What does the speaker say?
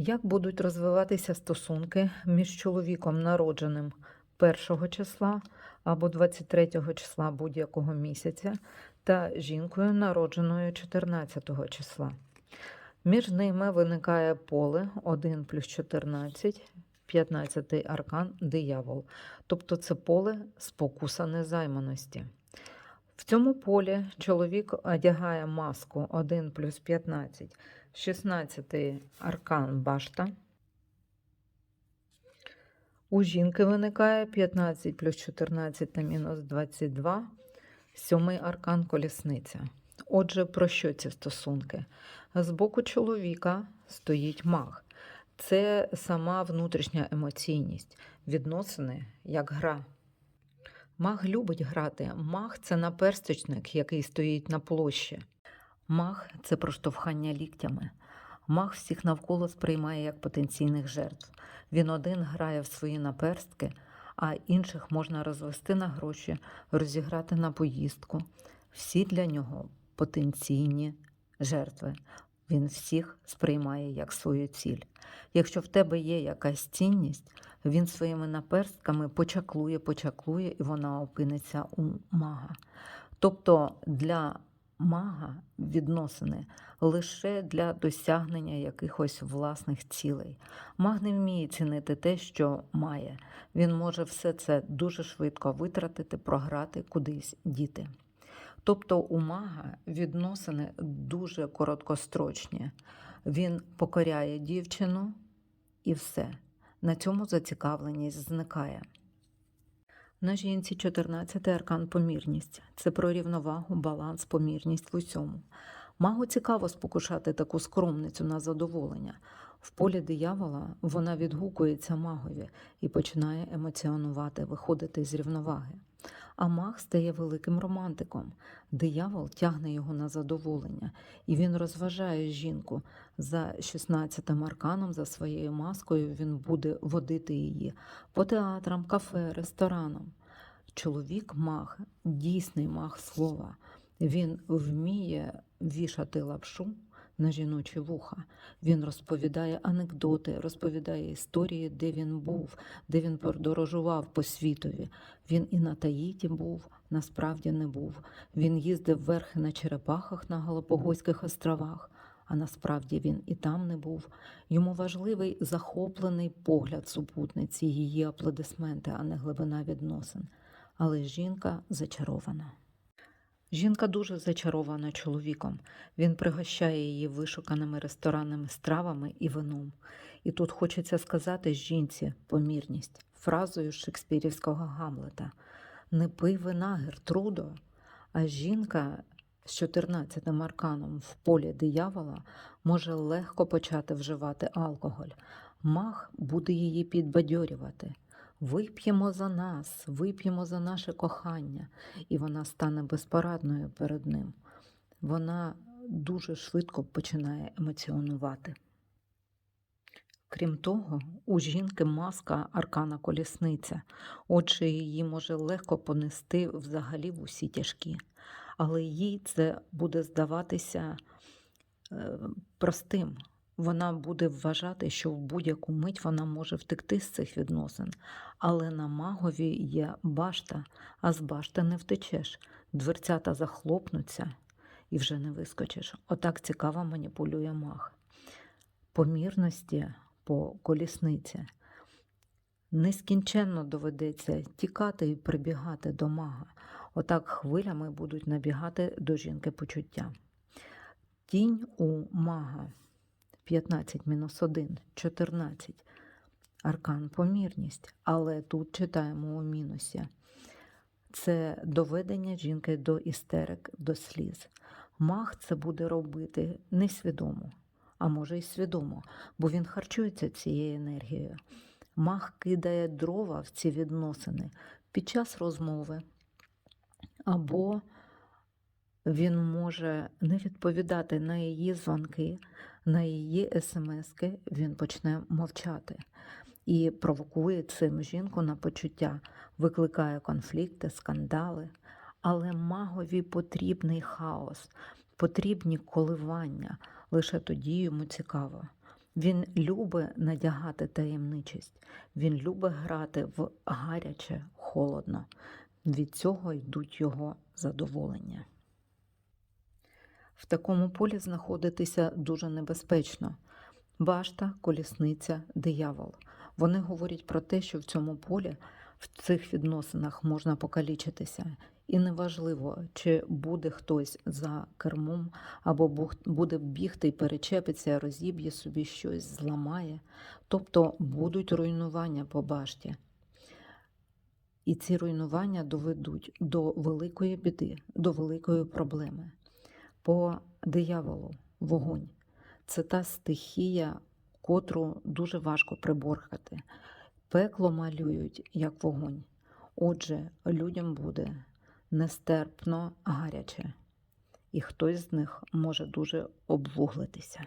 Як будуть розвиватися стосунки між чоловіком, народженим 1 числа або 23 числа будь-якого місяця, та жінкою, народженою 14 числа? Між ними виникає поле 1 плюс 14, 15 аркан, диявол. Тобто це поле спокуса незайманості. В цьому полі чоловік одягає маску 1 плюс 15, 16 аркан башта. У жінки виникає 15 плюс 14 та мінус 22, сьомий аркан колісниця. Отже, про що ці стосунки? З боку чоловіка стоїть маг. Це сама внутрішня емоційність, відносини як гра. Маг любить грати. Маг це наперсточник, який стоїть на площі. Маг це проштовхання ліктями. Маг всіх навколо сприймає як потенційних жертв. Він один грає в свої наперстки, а інших можна розвести на гроші, розіграти на поїздку. Всі для нього потенційні жертви. Він всіх сприймає як свою ціль. Якщо в тебе є якась цінність, він своїми наперстками почаклує, почаклує, і вона опиниться у мага. Тобто для мага відносини лише для досягнення якихось власних цілей. Маг не вміє цінити те, що має. Він може все це дуже швидко витратити, програти, кудись діти. Тобто у мага відносини дуже короткострочні. Він покоряє дівчину і все. На цьому зацікавленість зникає. На жінці 14 аркан помірність. Це про рівновагу, баланс, помірність в усьому. Магу цікаво спокушати таку скромницю на задоволення. В полі диявола вона відгукується магові і починає емоціонувати, виходити з рівноваги. А маг стає великим романтиком. Диявол тягне його на задоволення, і він розважає жінку. За 16 арканом, за своєю маскою, він буде водити її по театрам, кафе, ресторанам. Чоловік маг, дійсний маг слова. Він вміє вішати лапшу на жіночі вуха. Він розповідає анекдоти, розповідає історії, де він був, де він подорожував по світові. Він і на Таїті був, насправді не був. Він їздив верхи на черепахах на Галапогойських островах, а насправді він і там не був. Йому важливий захоплений погляд супутниці, її аплодисменти, а не глибина відносин. Але жінка зачарована. Жінка дуже зачарована чоловіком. Він пригощає її вишуканими ресторанними стравами і вином. І тут хочеться сказати жінці помірність фразою шекспірівського Гамлета: Не пий вина, Гертрудо, а жінка з 14 арканом в полі диявола може легко почати вживати алкоголь. Маг буде її підбадьорювати. Вип'ємо за нас, вип'ємо за наше кохання, і вона стане безпорадною перед ним. Вона дуже швидко починає емоціонувати. Крім того, у жінки маска аркана колісниця, отже, її може легко понести взагалі в усі тяжкі, але їй це буде здаватися е, простим. Вона буде вважати, що в будь-яку мить вона може втекти з цих відносин, але на магові є башта, а з башти не втечеш. Дверцята захлопнуться і вже не вискочиш. Отак цікаво маніпулює маг. Помірності по колісниці. Нескінченно доведеться тікати і прибігати до мага. Отак хвилями будуть набігати до жінки почуття. Тінь у мага. 15 мінус 1, 14. Аркан помірність, але тут читаємо у мінусі. Це доведення жінки до істерик, до сліз. Маг це буде робити несвідомо, а може й свідомо, бо він харчується цією енергією. Маг кидає дрова в ці відносини під час розмови, або він може не відповідати на її дзвонки, на її смски, він почне мовчати і провокує цим жінку на почуття, викликає конфлікти, скандали. Але магові потрібний хаос, потрібні коливання. Лише тоді йому цікаво. Він любить надягати таємничість, він любить грати в гаряче, холодно. Від цього йдуть його задоволення. В такому полі знаходитися дуже небезпечно. Башта, колісниця, диявол. Вони говорять про те, що в цьому полі, в цих відносинах можна покалічитися. І неважливо, чи буде хтось за кермом, або буде бігти і перечепиться, розіб'є собі щось, зламає. Тобто будуть руйнування по башті. І ці руйнування доведуть до великої біди, до великої проблеми. По дияволу вогонь це та стихія, котру дуже важко приборкати. Пекло малюють як вогонь. Отже, людям буде нестерпно гаряче, і хтось з них може дуже обвуглитися.